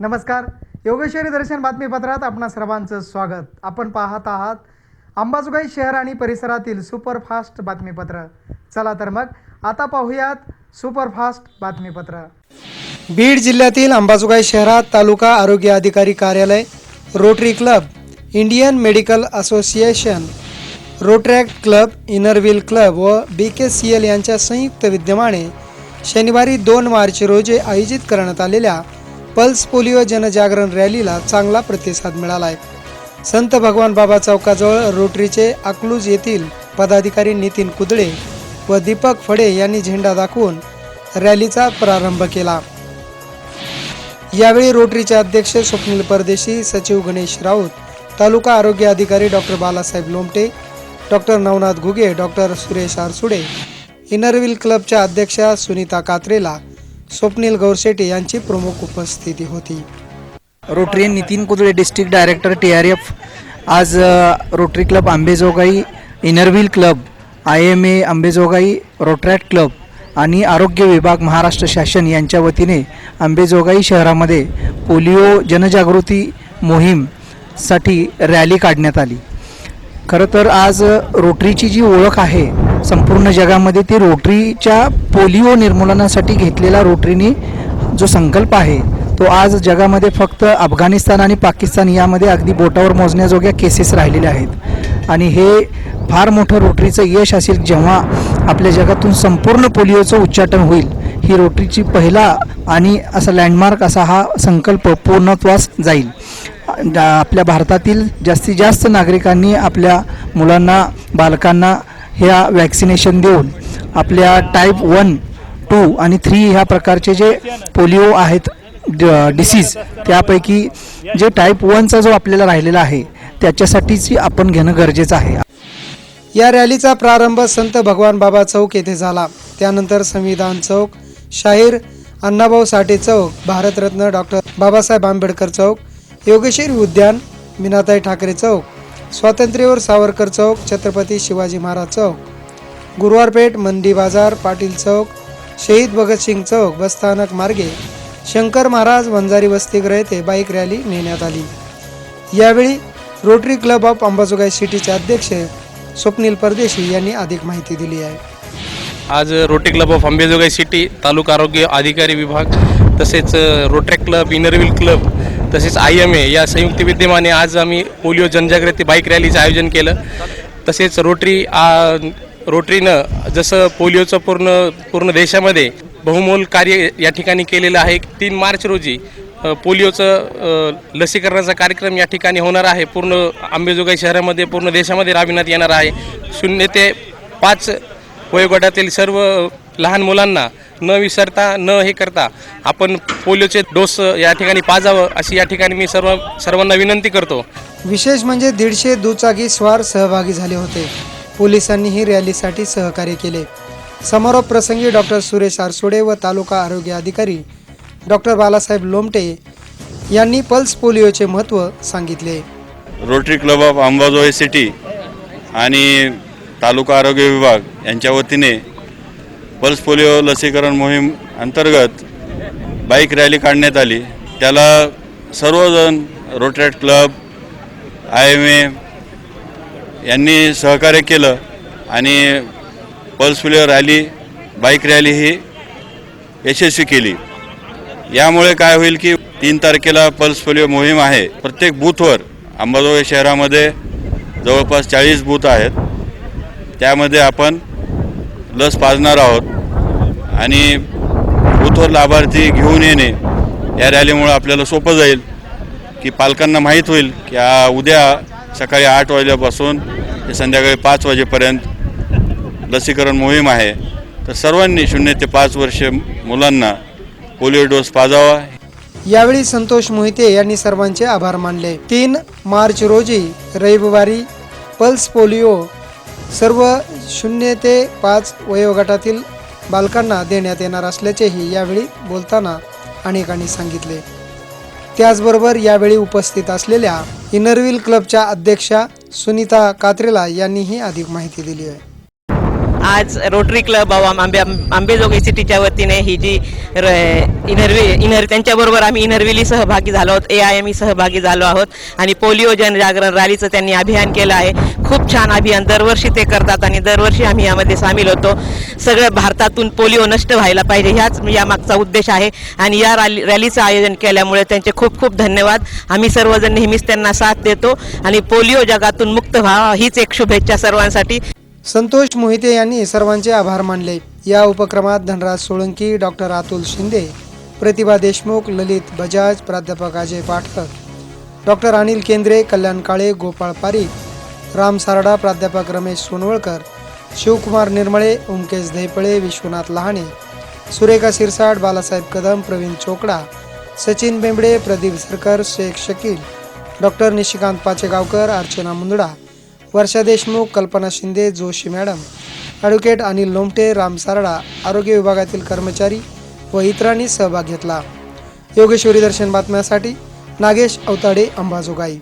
नमस्कार. योगेश्वरी दर्शन बातमीपत्रात आपणा सर्वांचं स्वागत. आपण पाहत आहात अंबाजोगाई शहर आणि परिसरातील सुपरफास्ट बातमीपत्र. चला तर मग आता पाहूयात सुपरफास्ट बातमीपत्र. बीड जिल्ह्यातील अंबाजोगाई शहरात तालुका आरोग्य अधिकारी कार्यालय Rotary club Indian medical association Rotaract club Inner Wheel club व बी के सी एल यांच्या संयुक्त विद्यमाने शनिवारी दोन मार्च रोजी आयोजित करण्यात आलेल्या पल्स पोलिओ जनजागरण रॅलीला चांगला प्रतिसाद मिळाला आहे संत भगवान बाबा चौकाजवळ रोटरीचे अकलूज येथील पदाधिकारी नितीन कुदळे व दीपक फडे यांनी झेंडा दाखवून रॅलीचा प्रारंभ केला. यावेळी रोटरीचे अध्यक्ष स्वप्नील परदेशी सचिव गणेश राऊत तालुका आरोग्य अधिकारी doctor Balasaheb Lomte doctor Navnath Ghuge doctor Suresh Arsude Inner Wheel क्लबच्या अध्यक्षा सुनीता कात्रेला स्वप्नील गौरशेटे यांची प्रमुख उपस्थिती होती. Rotary Nitin Kudale district director T R F आज Rotary club Ambejogai Inner Wheel club I M A Ambejogai Rotaract club आणि आरोग्य विभाग महाराष्ट्र शासन यांच्या वतीने आंबेजोगाई शहरामध्ये पोलिओ जनजागृती मोहीमसाठी रॅली काढण्यात आली. खरं तर आज रोटरीची जी ओळख आहे संपूर्ण जगामध्ये ती रोटरीच्या पोलिओ निर्मूलनासाठी घेतलेला रोटरीने जो संकल्प आहे तो आज जगामध्ये फक्त अफगाणिस्तान आणि पाकिस्तान यामध्ये अगदी बोटावर मोजण्याजोग्या केसेस राहिलेल्या आहेत. आणि हे फार मोठं रोटरीचं यश असेल जेव्हा आपल्या जगातून संपूर्ण पोलिओचं उच्चाटन होईल ही रोटरीची पहिला आणि असा लँडमार्क असा हा संकल्प पूर्णत्वास जाईल. आपल्या भारतातील जास्तीत जास्त नागरिकांनी आपल्या मुलांना बालकांना ह्या वॅक्सिनेशन देऊन आपल्या टाईप वन टू आणि थ्री ह्या प्रकारचे जे पोलिओ आहेत डिसीज त्यापैकी जे टाईप वनचा जो आपल्याला राहिलेला आहे त्याच्यासाठीच आपण घेणं गरजेचं आहे. या रॅलीचा प्रारंभ संत भगवान बाबा चौक येथे झाला. त्यानंतर संविधान चौक शाहीर अण्णाभाऊ साठे चौक भारतरत्न डॉक्टर बाबासाहेब आंबेडकर चौक योगेश्वरी उद्यान मीनाताई ठाकरे चौक स्वातंत्र्यवर सावरकर चौक छत्रपती शिवाजी महाराज चौक. गुरुवारपेठ मंडी बाजार पाटील चौक शहीद भगतसिंग चौक बसस्थानक मार्गे शंकर महाराज वंजारी वसतिगृह येथे बाईक रॅली नेण्यात आली. यावेळी रोटरी क्लब ऑफ अंबाजोगाई सिटीचे अध्यक्ष स्वप्नील परदेशी यांनी अधिक माहिती दिली आहे. आज Rotary club of Ambejogai city तालुका आरोग्य अधिकारी विभाग तसेच Rotary club Inner Wheel club तसेच आय एम ए या संयुक्त विद्यमाने आज आम्ही पोलिओ जनजागृती बाईक रॅलीचं आयोजन केलं. तसेच रोटरी आ, रोटरीनं जसं पोलिओचं पूर्ण पूर्ण देशामध्ये बहुमोल कार्य या ठिकाणी केलेलं आहे. तीन मार्च रोजी पोलिओचं लसीकरणाचा कार्यक्रम या ठिकाणी होणार आहे. पूर्ण आंबेजोगाई शहरामध्ये पूर्ण देशामध्ये राबविण्यात येणार आहे. शून्य ते पाच वयोगटातील सर्व लहान मुलांना न विसरता न हे करता आपण पोलिओचे डोस या ठिकाणी पाजावं अशी या ठिकाणी मी सर्व सर्वांना विनंती करतो. विशेष म्हणजे दीडशे दुचाकी स्वार सहभागी झाले होते. पोलिसांनीही रॅलीसाठी सहकार्य केले. समारोप प्रसंगी डॉक्टर सुरेश आरसोडे व तालुका आरोग्य अधिकारी डॉक्टर बालासाहेब लोमटे यांनी पल्स पोलिओचे महत्त्व सांगितले. Rotary club of Ambajogai city आणि तालुका आरोग्य विभाग यांच्या वतीने पल्स पोलिओ लसीकरण मोहीम अंतर्गत बाईक रॅली काढण्यात आली. त्याला सर्वजण Rotaract club I M A यांनी सहकार्य केलं आणि pulse polio rally bike rally ही यशस्वी केली. यामुळे काय होईल की तीन तारखेला पल्स पोलिओ मोहीम आहे. प्रत्येक बूथवर अंबाजोगाई शहरामध्ये जवळपास चाळीस बूथ आहेत. त्यामध्ये आपण लस पाजणार आहोत. आणि बूथवर लाभार्थी घेऊन येणे या रॅलीमुळे आपल्याला सोपं जाईल की पालकांना माहीत होईल की आ, उद्या सकाळी आठ वाजल्यापासून ते संध्याकाळी पाच वाजेपर्यंत लसीकरण मोहीम आहे. तर सर्वांनी शून्य ते पाच वर्ष मुलांना पोलिओ डोस पाजावा. यावेळी संतोष मोहिते यांनी सर्वांचे आभार मानले. तीन मार्च रोजी रविवारी पल्स पोलिओ सर्व शून्य ते पाच वयोगटातील बालकांना देण्यात येणार असल्याचेही यावेळी बोलताना अनेकांनी सांगितले. त्याचबरोबर यावेळी उपस्थित असलेल्या इनरव्हील क्लबच्या अध्यक्षा सुनीता कात्रेला यांनीही अधिक माहिती दिली आहे. आज रोटरी क्लब आंबे आंबेजोगाई सिटीच्या वतीने ही जी र इनरवी इनर त्यांच्याबरोबर आम्ही इनरविली सहभागी झालो आहोत. ए आय एम सहभागी झालो आहोत. आणि पोलिओ जनजागरण रॅलीचं त्यांनी अभियान केलं आहे. खूप छान अभियान. दरवर्षी ते करतात आणि दरवर्षी आम्ही यामध्ये सामील होतो. सगळं भारतातून पोलिओ नष्ट व्हायला पाहिजे. ह्याच यामागचा उद्देश आहे. आणि या रॅली रॅलीचं आयोजन केल्यामुळे त्यांचे खूप खूप धन्यवाद. आम्ही सर्वजण नेहमीच त्यांना साथ देतो. आणि पोलिओ जगातून मुक्त व्हा. हीच एक शुभेच्छा सर्वांसाठी. संतोष मोहिते यांनी सर्वांचे आभार मानले. या उपक्रमात धनराज सोळंकी डॉक्टर अतुल शिंदे प्रतिभा देशमुख ललित बजाज प्राध्यापक अजय पाठक डॉक्टर अनिल केंद्रे कल्याण काळे गोपाळ पारीख राम सारडा प्राध्यापक Ramesh सोनवळकर Shivakumar Nirmale Omkesh धैपळे Vishwanath Lahane Surekha Sirsat Balasaheb Kadam Pravin चोकडा Sachin Bembde Pradeep Sarkar Shaikh Shakeel doctor Nishikant Pachegaonkar Archana Mundada Varsha Deshmukh Kalpana Shinde Joshi madam advocate Anil Lomte Ram Sarda आरोग्य विभागातील कर्मचारी व इतरांनी सहभाग घेतला. योगेश्वरी दर्शन बातम्यासाठी नागेश अवताडे अंबाजोगाई.